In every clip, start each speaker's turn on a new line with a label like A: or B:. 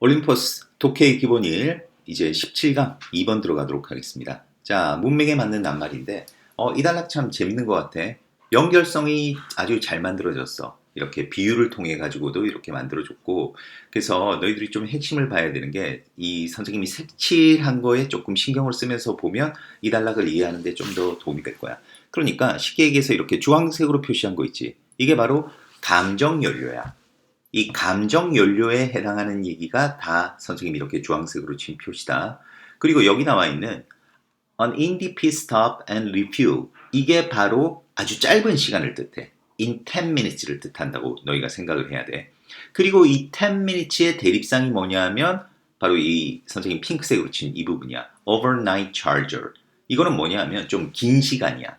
A: 올림포스 독해의 기본 1 이제 17강 2번 들어가도록 하겠습니다. 자, 문맥에 맞는 낱말인데 어, 이 단락 참 재밌는 것 같아. 연결성이 아주 잘 만들어졌어. 이렇게 비유를 통해 가지고도 이렇게 만들어줬고 그래서 너희들이 좀 핵심을 봐야 되는 게 이 선생님이 색칠한 거에 조금 신경을 쓰면서 보면 이 단락을 이해하는 데 좀 더 도움이 될 거야. 그러니까 쉽게 얘기해서 이렇게 주황색으로 표시한 거 있지. 이게 바로 감정 연료야. 이 감정 연료에 해당하는 얘기가 다 선생님이 이렇게 주황색으로 친 표시다. 그리고 여기 나와 있는 an NDP stop and refuel 이게 바로 아주 짧은 시간을 뜻해. in 10 minutes를 뜻한다고 너희가 생각을 해야 돼. 그리고 이 10 minutes의 대립상이 뭐냐면 바로 이 선생님 핑크색으로 친 이 부분이야. overnight charger. 이거는 뭐냐면 좀 긴 시간이야.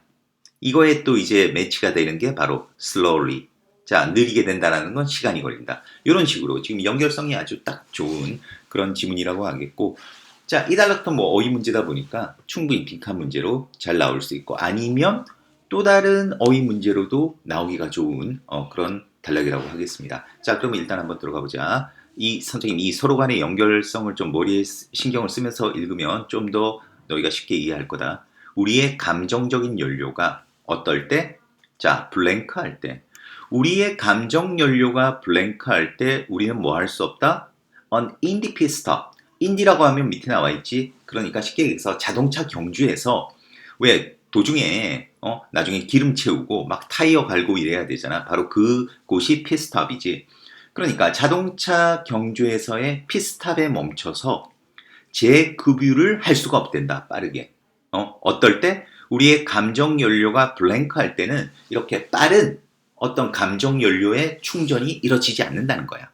A: 이거에 또 이제 매치가 되는 게 바로 slowly. 자, 느리게 된다라는 건 시간이 걸린다. 이런 식으로 지금 연결성이 아주 딱 좋은 그런 지문이라고 하겠고, 자, 이 단락도 뭐 어휘 문제다 보니까 충분히 빈칸 문제로 잘 나올 수 있고, 아니면 또 다른 어휘 문제로도 나오기가 좋은 어, 그런 단락이라고 하겠습니다. 자, 그러면 일단 한번 들어가 보자. 이 선생님, 이 서로 간의 연결성을 좀 머리에 쓰- 신경을 쓰면서 읽으면 좀 더 너희가 쉽게 이해할 거다. 우리의 감정적인 연료가 어떨 때? 자, 블랭크 할 때. 우리의 감정 연료가 블랭크 할 때 우리는 뭐 할 수 없다? on indie stop. 인디라고 하면 밑에 나와 있지. 그러니까 쉽게 얘기해서 자동차 경주에서 왜 도중에 어 나중에 기름 채우고 막 타이어 갈고 이래야 되잖아. 바로 그 곳이 피스탑이지. 그러니까 자동차 경주에서의 피스탑에 멈춰서 재급유를 할 수가 없댄다. 빠르게. 어 어떨 때 우리의 감정 연료가 블랭크 할 때는 이렇게 빠른 어떤 감정 연료의 충전이 이루어지지 않는다는 거야.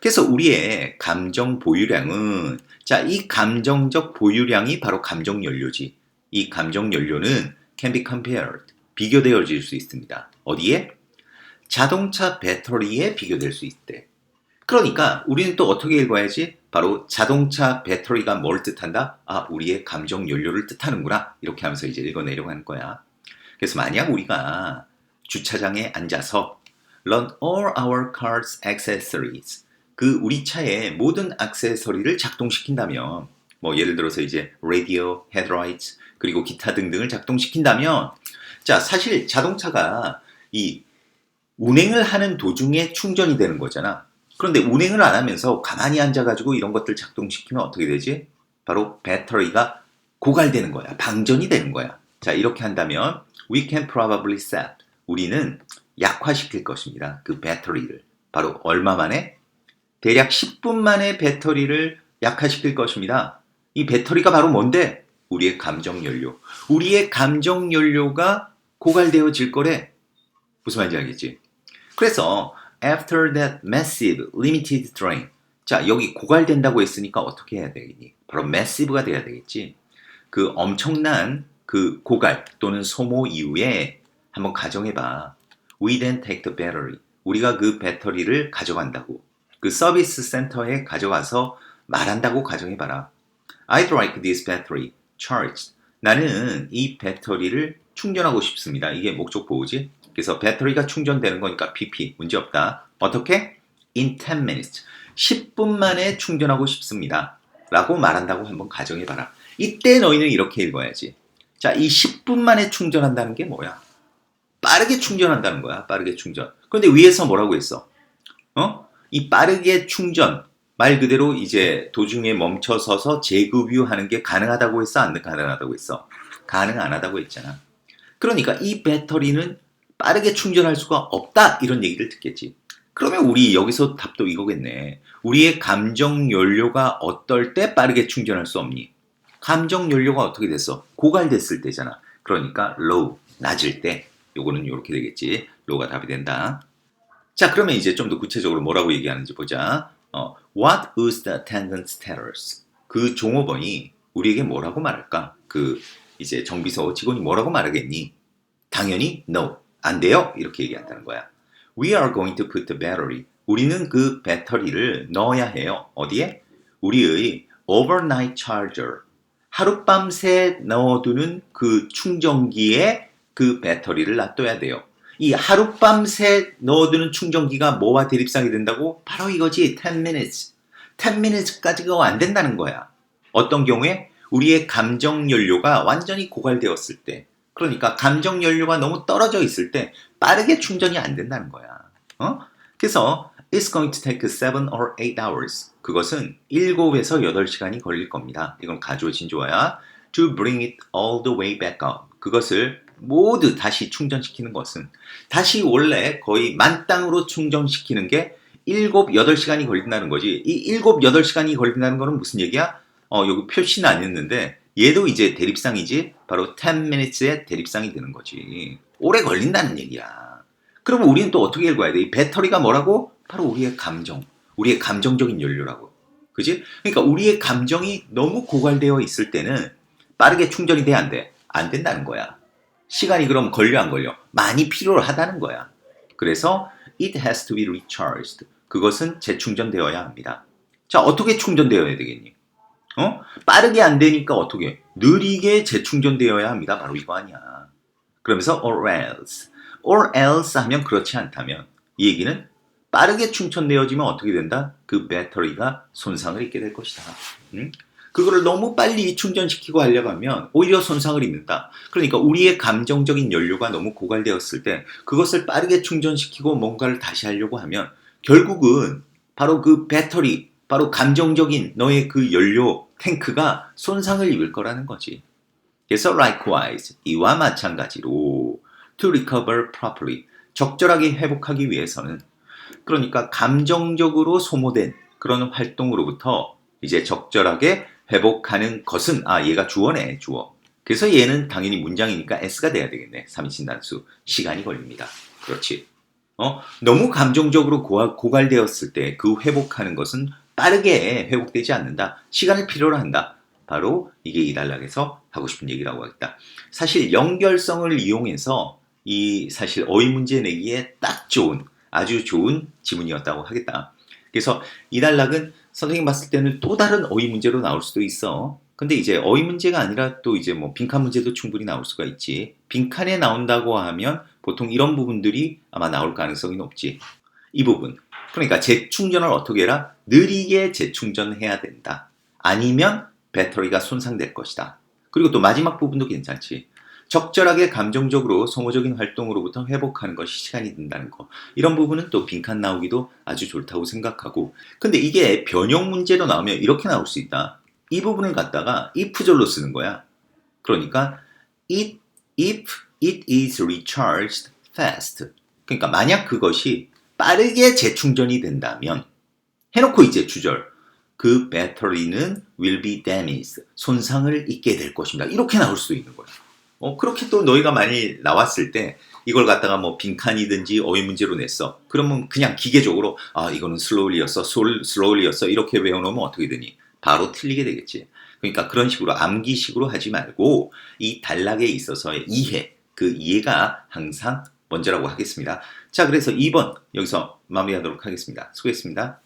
A: 그래서 우리의 감정 보유량은 자, 이 감정적 보유량이 바로 감정 연료지. 이 감정 연료는 can be compared. 비교되어질 수 있습니다. 어디에? 자동차 배터리에 비교될 수 있대. 그러니까 우리는 또 어떻게 읽어야지? 바로 자동차 배터리가 뭘 뜻한다? 아, 우리의 감정 연료를 뜻하는구나. 이렇게 하면서 이제 읽어내려고 하는 거야. 그래서 만약 우리가 주차장에 앉아서 run all our car's accessories 그 우리 차의 모든 액세서리를 작동시킨다면 뭐 예를 들어서 이제 라디오, 헤드라이트 그리고 기타 등등을 작동시킨다면 자 사실 자동차가 이 운행을 하는 도중에 충전이 되는 거잖아. 그런데 운행을 안 하면서 가만히 앉아가지고 이런 것들 작동시키면 어떻게 되지? 바로 배터리가 고갈되는 거야. 방전이 되는 거야. 자 이렇게 한다면 we can probably set 우리는 약화시킬 것입니다. 그 배터리를 바로 얼마 만에 대략 10분 만에 배터리를 약화시킬 것입니다. 이 배터리가 바로 뭔데? 우리의 감정 연료. 우리의 감정 연료가 고갈되어질 거래. 무슨 말인지 알겠지? 그래서 after that massive limited drain. 자, 여기 고갈된다고 했으니까 어떻게 해야 되겠니? 바로 massive가 돼야 되겠지. 그 엄청난 그 고갈 또는 소모 이후에 한번 가정해봐. We then take the battery. 우리가 그 배터리를 가져간다고. 그 서비스 센터에 가져가서 말한다고 가정해봐라. I'd like this battery charged. 나는 이 배터리를 충전하고 싶습니다. 이게 목적 보호지. 그래서 배터리가 충전되는 거니까 PP 문제 없다. 어떻게? In 10 minutes. 10분 만에 충전하고 싶습니다. 라고 말한다고 한번 가정해봐라. 이때 너희는 이렇게 읽어야지. 자, 이 10분 만에 충전한다는 게 뭐야? 빠르게 충전한다는 거야. 빠르게 충전. 그런데 위에서 뭐라고 했어? 어? 이 빠르게 충전 말 그대로 이제 도중에 멈춰서서 재급유 하는 게 가능하다고 했어? 안 가능하다고 했어? 가능 안 하다고 했잖아. 그러니까 이 배터리는 빠르게 충전할 수가 없다 이런 얘기를 듣겠지. 그러면 우리 여기서 답도 이거겠네. 우리의 감정 연료가 어떨 때 빠르게 충전할 수 없니? 감정 연료가 어떻게 됐어? 고갈됐을 때잖아. 그러니까 low 낮을 때 요거는 이렇게 되겠지. low가 답이 된다. 자, 그러면 이제 좀 더 구체적으로 뭐라고 얘기하는지 보자. 어, what was the attendance status? 그 종업원이 우리에게 뭐라고 말할까? 그 이제 정비서 직원이 뭐라고 말하겠니? 당연히 no, 안 돼요. 이렇게 얘기한다는 거야. We are going to put the battery. 우리는 그 배터리를 넣어야 해요. 어디에? 우리의 overnight charger. 하룻밤새 넣어두는 그 충전기에 그 배터리를 놔둬야 돼요. 이 하룻밤새 넣어두는 충전기가 뭐와 대립상이 된다고? 바로 이거지. 10 minutes. 10minutes까지가 안 된다는 거야. 어떤 경우에 우리의 감정 연료가 완전히 고갈되었을 때, 그러니까 감정 연료가 너무 떨어져 있을 때 빠르게 충전이 안 된다는 거야. 어? 그래서 It's going to take 7 or 8 hours. 그것은 7에서 8시간이 걸릴 겁니다. 이건 가주어 진조어야. To bring it all the way back up. 그것을 모두 다시 충전시키는 것은 다시 원래 거의 만땅으로 충전시키는 게 7, 8시간이 걸린다는 거지. 이 7, 8시간이 걸린다는 거는 무슨 얘기야? 어, 여기 표시는 안 했는데 얘도 이제 대립상이지. 바로 10 minutes의 대립상이 되는 거지. 오래 걸린다는 얘기야. 그러면 우리는 또 어떻게 읽어야 돼? 이 배터리가 뭐라고? 바로 우리의 감정. 우리의 감정적인 연료라고. 그지? 그러니까 우리의 감정이 너무 고갈되어 있을 때는 빠르게 충전이 돼, 안 돼? 안 된다는 거야. 시간이 그럼 걸려, 안 걸려? 많이 필요하다는 거야. 그래서 it has to be recharged. 그것은 재충전되어야 합니다. 자, 어떻게 충전되어야 되겠니? 어? 빠르게 안 되니까 어떻게? 느리게 재충전되어야 합니다. 바로 이거 아니야. 그러면서 or else. or else 하면 그렇지 않다면 이 얘기는 빠르게 충전되어지면 어떻게 된다? 그 배터리가 손상을 입게 될 것이다. 응? 그거를 너무 빨리 충전시키고 하려고 하면 오히려 손상을 입는다. 그러니까 우리의 감정적인 연료가 너무 고갈되었을 때 그것을 빠르게 충전시키고 뭔가를 다시 하려고 하면 결국은 바로 그 배터리, 바로 감정적인 너의 그 연료 탱크가 손상을 입을 거라는 거지. 그래서 likewise 이와 마찬가지로 to recover properly 적절하게 회복하기 위해서는 그러니까 감정적으로 소모된 그런 활동으로부터 이제 적절하게 회복하는 것은 아 얘가 주어네 주어. 그래서 얘는 당연히 문장이니까 s가 돼야 되겠네. 3인칭 단수 시간이 걸립니다. 그렇지. 어 너무 감정적으로 고갈, 고갈 되었을 때 그 회복하는 것은 빠르게 회복되지 않는다. 시간을 필요로 한다. 바로 이게 이 단락에서 하고 싶은 얘기라고 하겠다. 사실 연결성을 이용해서 이 사실 어휘 문제 내기에 딱 좋은 아주 좋은 지문이었다고 하겠다. 그래서 이 단락은 선생님 봤을 때는 또 다른 어휘 문제로 나올 수도 있어. 근데 이제 어휘 문제가 아니라 또 이제 뭐 빈칸 문제도 충분히 나올 수가 있지. 빈칸에 나온다고 하면 보통 이런 부분들이 아마 나올 가능성이 높지. 이 부분. 그러니까 재충전을 어떻게 해라? 느리게 재충전해야 된다. 아니면 배터리가 손상될 것이다. 그리고 또 마지막 부분도 괜찮지. 적절하게 감정적으로 소모적인 활동으로부터 회복하는 것이 시간이 든다는 거. 이런 부분은 또 빈칸 나오기도 아주 좋다고 생각하고. 근데 이게 변형 문제로 나오면 이렇게 나올 수 있다. 이 부분을 갖다가 if절로 쓰는 거야. 그러니까 it, if it is recharged fast. 그러니까 만약 그것이 빠르게 재충전이 된다면 해놓고 이제 주절 그 배터리는 will be damaged 손상을 입게 될 것입니다. 이렇게 나올 수도 있는 거야. 어, 그렇게 또 너희가 많이 나왔을 때 이걸 갖다가 뭐 빈칸이든지 어휘 문제로 냈어. 그러면 그냥 기계적으로 아 이거는 slowly였어, slowly였어 이렇게 외워놓으면 어떻게 되니? 바로 틀리게 되겠지. 그러니까 그런 식으로 암기식으로 하지 말고 이 단락에 있어서의 이해, 그 이해가 항상 먼저라고 하겠습니다. 자, 그래서 2번 여기서 마무리하도록 하겠습니다. 수고했습니다.